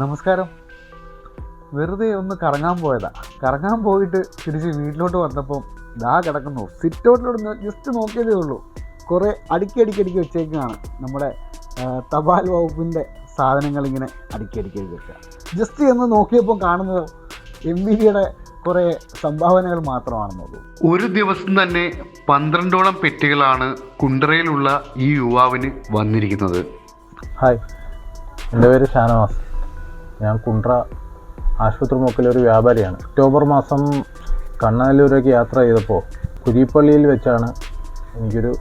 നമസ്കാരം. വെറുതെ ഒന്ന് കറങ്ങാൻ പോയതാ. കറങ്ങാൻ പോയിട്ട് തിരിച്ച് വീട്ടിലോട്ട് വന്നപ്പം ദാ കിടക്കുന്നു. സിറ്റ് ഔട്ടിലോട്ട് ജസ്റ്റ് നോക്കിയതേ ഉള്ളൂ. കുറേ അടുക്കി അടുക്കി അടുക്കി വെച്ചേക്കാണ് നമ്മുടെ തപാൽ വകുപ്പിന്റെ സാധനങ്ങൾ ഇങ്ങനെ അടുക്കി അടുക്കി അടുക്കി വെക്കുക ജസ്റ്റ് എന്ന് നോക്കിയപ്പോൾ കാണുന്നത് എം വി ഡിയുടെ കുറേ സംഭാവനകൾ മാത്രമാണെന്നുള്ളൂ ഒരു ദിവസം തന്നെ പന്ത്രണ്ടോളം പെട്ടികളാണ് കുണ്ടറയിലുള്ള ഈ യുവാവിന് വന്നിരിക്കുന്നത്. ഹായ് എന്റെ പേര് ഷാനവാസ്. ഞാൻ കുണ്ട്ര ആശുപത്രി മുക്കിലൊരു വ്യാപാരിയാണ്. ഒക്ടോബർ മാസം കണ്ണാലൂരേക്ക് യാത്ര ചെയ്തപ്പോൾ കുരിപ്പള്ളിയിൽ വെച്ചാണ് എനിക്കൊരു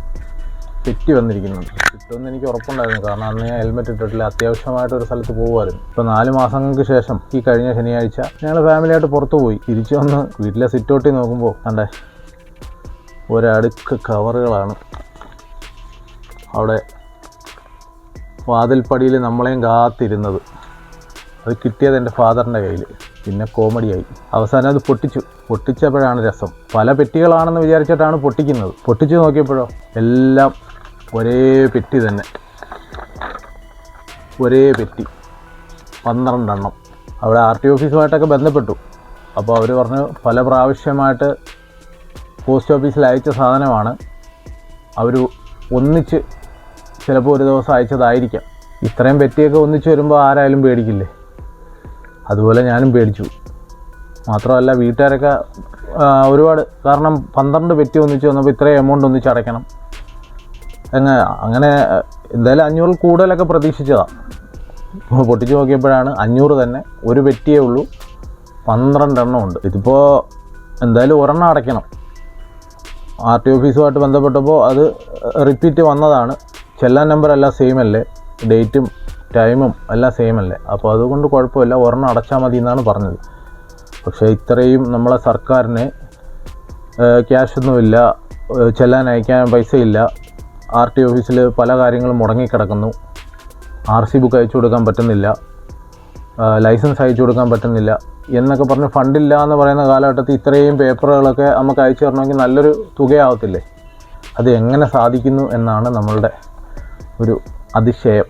തെറ്റി വന്നിരിക്കുന്നത്. കിട്ടുമെന്ന് എനിക്ക് ഉറപ്പുണ്ടായിരുന്നു. കാരണം അന്ന് ഞാൻ ഹെൽമെറ്റ് ഇട്ടിട്ടില്ല. അത്യാവശ്യമായിട്ട് ഒരു സ്ഥലത്ത് പോകുമായിരുന്നു ഇപ്പോൾ നാല് മാസങ്ങൾക്ക് ശേഷം ഈ കഴിഞ്ഞ ശനിയാഴ്ച ഞങ്ങൾ ഫാമിലിയായിട്ട് പുറത്തു പോയി. തിരിച്ചു വന്ന് വീട്ടിലെ സിറ്റൗട്ടിൽ നോക്കുമ്പോൾ കണ്ടേ ഒരടുക്ക് കവറുകളാണ്. അവിടെ വാതിൽപ്പടിയിൽ നമ്മളെയും കാത്തിരുന്നത്. അത് കിട്ടിയത് എന്റെ ഫാദറിന്റെ കയ്യിൽ. പിന്നെ കോമഡിയായി. അവസാനം അത് പൊട്ടിച്ചു. പൊട്ടിച്ചപ്പോഴാണ് രസം. പല പെട്ടികളാണെന്ന് വിചാരിച്ചിട്ടാണ് പൊട്ടിക്കുന്നത്. പൊട്ടിച്ചു നോക്കിയപ്പോഴോ? എല്ലാം ഒരേ പെട്ടി തന്നെ. ഒരേ പെട്ടി പന്ത്രണ്ടെണ്ണം. അവിടെ ആർ ടി ഓഫീസുമായിട്ടൊക്കെ ബന്ധപ്പെട്ടു. അപ്പോൾ അവർ പറഞ്ഞു പല പ്രാവശ്യമായിട്ട് പോസ്റ്റ് ഓഫീസിൽ അയച്ച സാധനമാണ്. അവർ ഒന്നിച്ച് ചിലപ്പോൾ ഒരു ദിവസം അയച്ചതായിരിക്കാം. ഇത്രയും പെറ്റിയൊക്കെ ഒന്നിച്ച് വരുമ്പോൾ ആരായാലും പേടിക്കില്ലേ? അതുപോലെ ഞാനും പേടിച്ചു. മാത്രമല്ല വീട്ടുകാരൊക്കെ ഒരുപാട് കാരണം പന്ത്രണ്ട് പെറ്റി ഒന്നിച്ച് വന്നപ്പോൾ ഇത്രയും എമൗണ്ട് ഒന്നിച്ച് അടയ്ക്കണം. എങ്ങനെ അങ്ങനെ എന്തായാലും അഞ്ഞൂറിൽ കൂടുതലൊക്കെ പ്രതീക്ഷിച്ചതാണ് പൊട്ടിച്ച് നോക്കിയപ്പോഴാണ് അഞ്ഞൂറ് തന്നെ ഒരു പെറ്റിയേ ഉള്ളൂ. പന്ത്രണ്ടെണ്ണം ഉണ്ട്. ഇതിപ്പോൾ എന്തായാലും ഒരെണ്ണം അടയ്ക്കണം. ആർ ടി ഓഫീസുമായിട്ട് ബന്ധപ്പെട്ടപ്പോൾ അത് റിപ്പീറ്റ് വന്നതാണ്. ചെല്ലാൻ നമ്പർ എല്ലാം സെയിം അല്ലേ. ഡേറ്റും ടൈമും എല്ലാം സെയിം അല്ലേ? അപ്പോൾ അതുകൊണ്ട് കുഴപ്പമില്ല. ഒരെണ്ണം അടച്ചാൽ മതി എന്നാണ് പറഞ്ഞത്. പക്ഷേ ഇത്രയും നമ്മളെ സർക്കാരിന് ക്യാഷ് ഒന്നുമില്ല ഏഹ് ചെല്ലാൻ അയക്കാൻ പൈസയില്ല. ആർ ടി ഓഫീസിൽ പല കാര്യങ്ങളും മുടങ്ങിക്കിടക്കുന്നു. ആർ സി ബുക്ക് അയച്ചു കൊടുക്കാൻ പറ്റുന്നില്ല. ലൈസൻസ് അയച്ചു കൊടുക്കാൻ പറ്റുന്നില്ല. എന്നൊക്കെ പറഞ്ഞ് ഫണ്ടില്ല എന്ന് പറയുന്ന കാലഘട്ടത്തിൽ ഇത്രയും പേപ്പറുകളൊക്കെ നമുക്ക് അയച്ചു തരണമെങ്കിൽ നല്ലൊരു തുകയാവത്തില്ലേ? അത് എങ്ങനെ സാധിക്കുന്നു എന്നാണ് നമ്മളുടെ ഒരു അതിശയം.